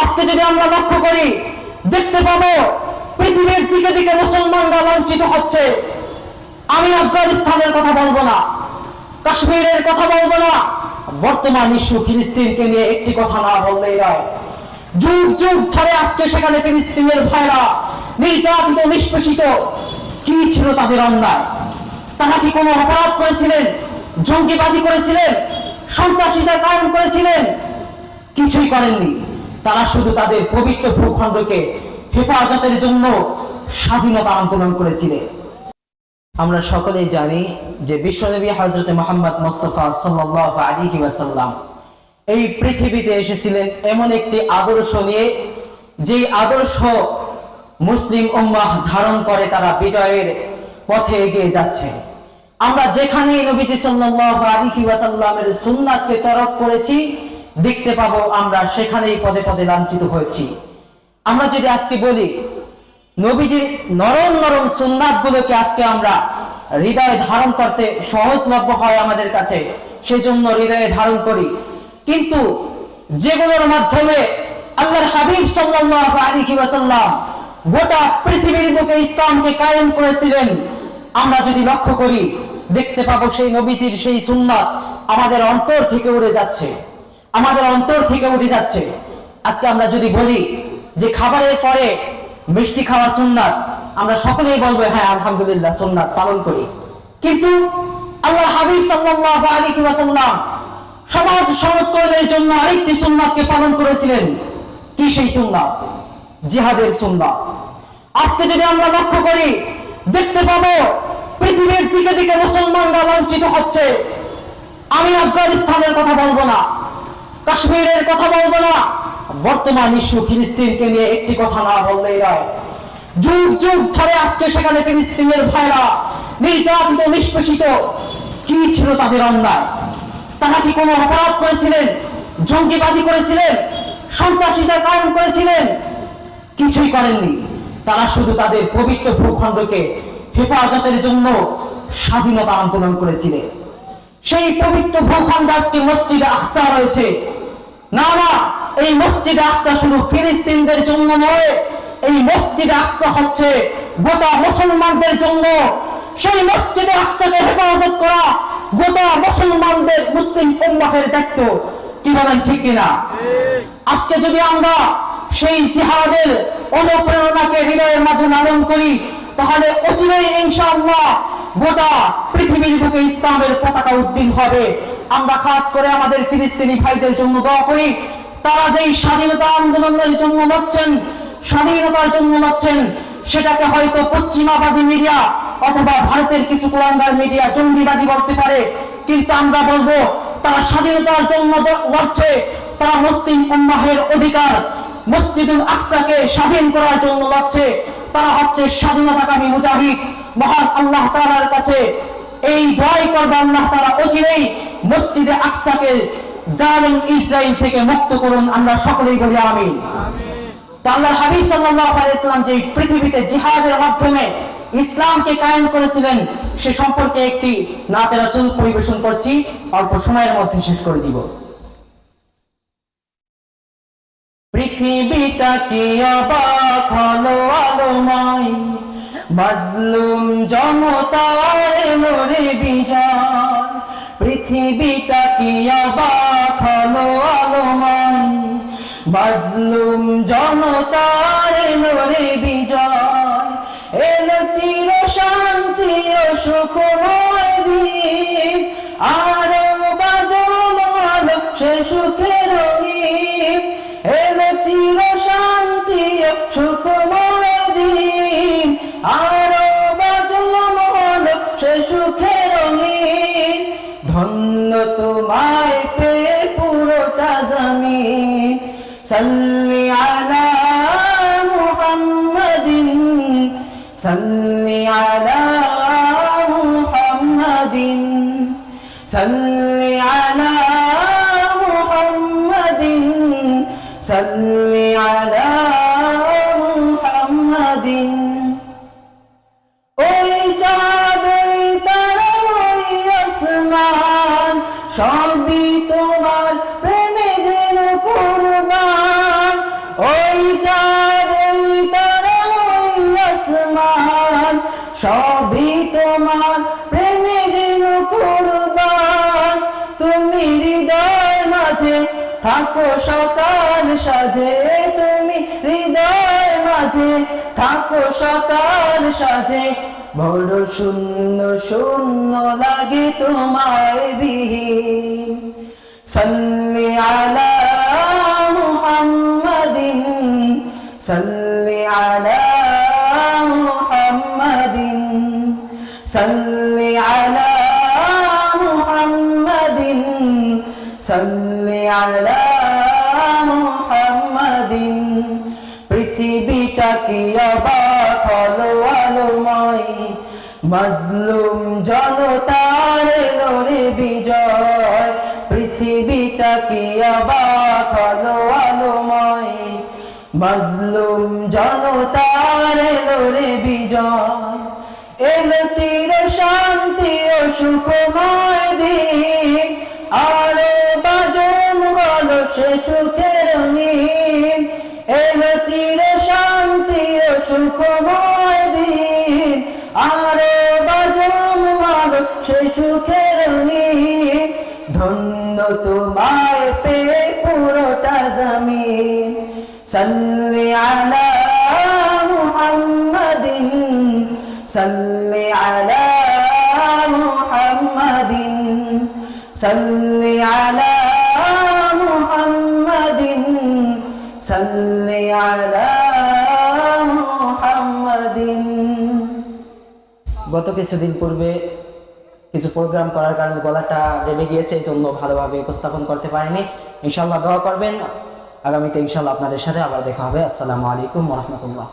আজকে যদি আমরা লক্ষ্য করি, দেখতে পাবো পৃথিবীর দিকে দিকে মুসলমানরা লাঞ্ছিত হচ্ছে। আমি আফগানিস্তানের কথা বলব না, কাশ্মীরের কথা বলব না। বর্তমান ইস্যু ফিলিস্তিনকে নিয়ে একটি কথা না বললেই নয়। যুগ যুগ ধরে আজকে সেখানে ফিলিস্তিনের ভাইরা নির্যাতিত, নিষ্পেষিত, কি ছিল তাদের অন্যায়? তারা কি কোনো অপরাধ করেছিলেন? জঙ্গিবাদী করেছিলেন? সন্ত্রাসীদের কায়েম করেছিলেন? কিছুই করেননি। তারা শুধু তাদের পবিত্র ভূখণ্ডকে হেফাজতের জন্য স্বাধীনতা আন্দোলন করেছিলেন আমরা সকলেই জানি যে বিশ্বনবী হজরত মোহাম্মদ মোস্তফা সাল্লাহ আলী ওয়াসাল্লাম এই পৃথিবীতে এসেছিলেন এমন একটি আদর্শ নিয়ে, যেই আদর্শ মুসলিম উম্মাহ ধারণ করে তারা বিজয়ের পথে এগিয়ে যাচ্ছে। আমরা যেখানেই নবীজি সাল্লাল্লাহু আলাইহি ওয়াসাল্লামের সুন্নাতকে তরক করেছি দেখতে পাবো আমরা, সেখানেই পদে পদে লাঞ্ছিত হয়েছি। আমরা যদি আজকে বলি, নবীজির নরম নরম সুন্নাত গুলোকে আজকে আমরা হৃদয়ে ধারণ করতে সহজলভ্য হয় আমাদের কাছে, সেজন্য হৃদয়ে ধারণ করি। কিন্তু যেগুলোর মাধ্যমে আল্লাহর হাবিব ওয়াসাল্লাম গোটা পৃথিবীর বুকে ইসলামকে কায়েম করেছিলেন, আমরা যদি লক্ষ্য করি, দেখতে পাবো সেই নবীজির সেই সুন্নাত আমাদের অন্তর থেকে উড়ে যাচ্ছে। আমাদের অন্তর থেকে উঠে যাচ্ছে। আজকে আমরা যদি বলি যে খাবারের পরে মিষ্টি খাওয়া সুন্নাত, আমরা সকলেই বলব হ্যাঁ আলহামদুলিল্লাহ, সুন্নাত পালন করি। কিন্তু আল্লাহ হাবিব ওয়াসাল্লাম সমাজ সংস্করণের জন্য আরেকটি সুন্নাতকে পালন করেছিলেন। কি সেই সুন্নাত? জিহাদের সুন্নাত। আজকে যদি আমরা লক্ষ্য করি, দেখতে পাবো পৃথিবীর দিকে দিকে মুসলমানরা লাঞ্ছিত হচ্ছে। আমি আফগানিস্তানের কথা বলব না। কাশ্মীরের কথা বলব না। বর্তমান ইস্যু ফিলিস্তিনকে নিয়ে একটি কথা না বললেই নয়। যুগ যুগ ধরে আজকে সেখানে ফিলিস্তিনের ভাইরা নির্যাতিত, নিষ্পেষিত, কি ছিল তাদের অন্যায়? তারা কি কোনো অপরাধ করেছিলেন? জঙ্গিবাদী করেছিলেন? সন্ত্রাসীতা কায়েম করেছিলেন? কিছুই করেননি। তারা শুধু তাদের পবিত্র ভূখণ্ডকে হেফাজতের জন্য স্বাধীনতা আন্দোলন করেছিলেন। সেই পবিত্র ভূখণ্ড আজকে মসজিদে আকসা রয়েছে। না না, এই মসজিদে আকসা শুধু ফিলিস্তিনদের জন্য নয়, এই মসজিদে আকসা হচ্ছে গোটা মুসলমানদের জন্য। সেই মসজিদে আকসাকে হেফাজত করা গোটা মুসলমানদের মুসলিম উম্মাহের দায়িত্ব। কি বলেন, ঠিক কিনা? আজকে যদি আমরা সেই জিহাদের অনুপ্রেরণাকে হৃদয়ের মাঝে লালন করি, তাহলে অচিরেই ইনশাআল্লাহ গোটা পৃথিবীর বুকে ইসলামের পতাকা উদ্দিন হবে। আমরা খাস করে আমাদের ফিলিস্তিনি ভাইদের জন্য দোয়া করি। তারা যেই স্বাধীনতা আন্দোলনের জন্য লড়ছেন, স্বাধীনতার জন্য লড়ছেন, সেটাকে হয়তো পশ্চিমাবাদী মিডিয়া অথবা ভারতের কিছু কুলাঙ্গার মিডিয়া জঙ্গিবাদী বলতে পারে, কিন্তু আমরা বলব, তারা স্বাধীনতার জন্য লড়ছে, তারা মুসলিম উম্মাহের অধিকার, মসজিদুল আকসাকে স্বাধীন করার জন্য লড়ছে, তারা হচ্ছে স্বাধীনতাকামী মুজাহিদ। মহান আল্লাহ তাআলার কাছে এই দোয়াই করবে আল্লাহ তাআলা অচিরেই। মসজিদে আকসাকে জালিম ইসরাইল থেকে মুক্ত করুন, আমরা সকলেই বলি আমিন। তো হাবিব সাল্লাল্লাহু আলাইহি যে পৃথিবীতে জিহাদের মাধ্যমে ইসলামকে কায়েম করেছিলেন, সে সম্পর্কে একটি নাতে রাসূল পরিবেশন করছি। অল্প সময়ের মধ্যে শেষ করে দিব। পৃথিবীটা কি অবাক হলো আলোময়, মাজলুম জনতার মোরে বিজয়। মাজলুম জনতার নরে বিজয়। এলো চির শান্তি ও সুখময় দিন। আরও সে সুখের এলো চির শান্তি ও সুখময় আরও আলো সে সুখের ধন্য তোমায় সাল্লি আলা মুহাম্মাদিন, সাল্লি আলা মুহাম্মাদিন, সাল্লি আলা মুহাম্মাদিন, সাল্লি আলা মুহাম্মাদিন। ওই চাঁদ তারা, ওই আসমান সবই সবই তোমার প্রেমে যেন কুরবান। তুমি হৃদয় মাঝে থাকো, সকাল সাজে। তুমি হৃদয় মাঝে থাকো, সকাল সাজে। বড় শূন্য শূন্য লাগে তোমায় বিহীন। সাল্লি আলা মুহাম্মাদিন সন্নি আলা সাল্লি আলা মুহাম্মাদিন, সাল্লি আলা মুহাম্মাদিন। পৃথিবীটা কি অবাক হলো আলোময় মজলুম জনতার রে বিজয়। পৃথিবীটা অবাক হলো আলোময় মজলুম জনতার রে বিজয়। এলো চির শান্তি ও সুখময় দিন। আরও বাজন বলো সে সুখের নীল। এলো চির শান্তি ও সুখময় দিন। আরও বাজন বলো সে সুখের নীল। ধন্য তোমায় পে পুরোটা জমিন। সাল্লি আলা মুহাম্মাদিন। সাল্লি আলা মুহাম্মাদিন, সাল্লি আলা মুহাম্মাদিন। গত কিছুদিন পূর্বে কিছু প্রোগ্রাম করার কারণে গলাটা রেবে গিয়েছে, এই জন্য ভালোভাবে উপস্থাপন করতে পারিনি। ইনশাল্লাহ দোয়া করবেন। আগামীতে ইনশাল্লাহ আপনাদের সাথে আবার দেখা হবে। আসসালামু আলাইকুম রহমতুল্লাহ।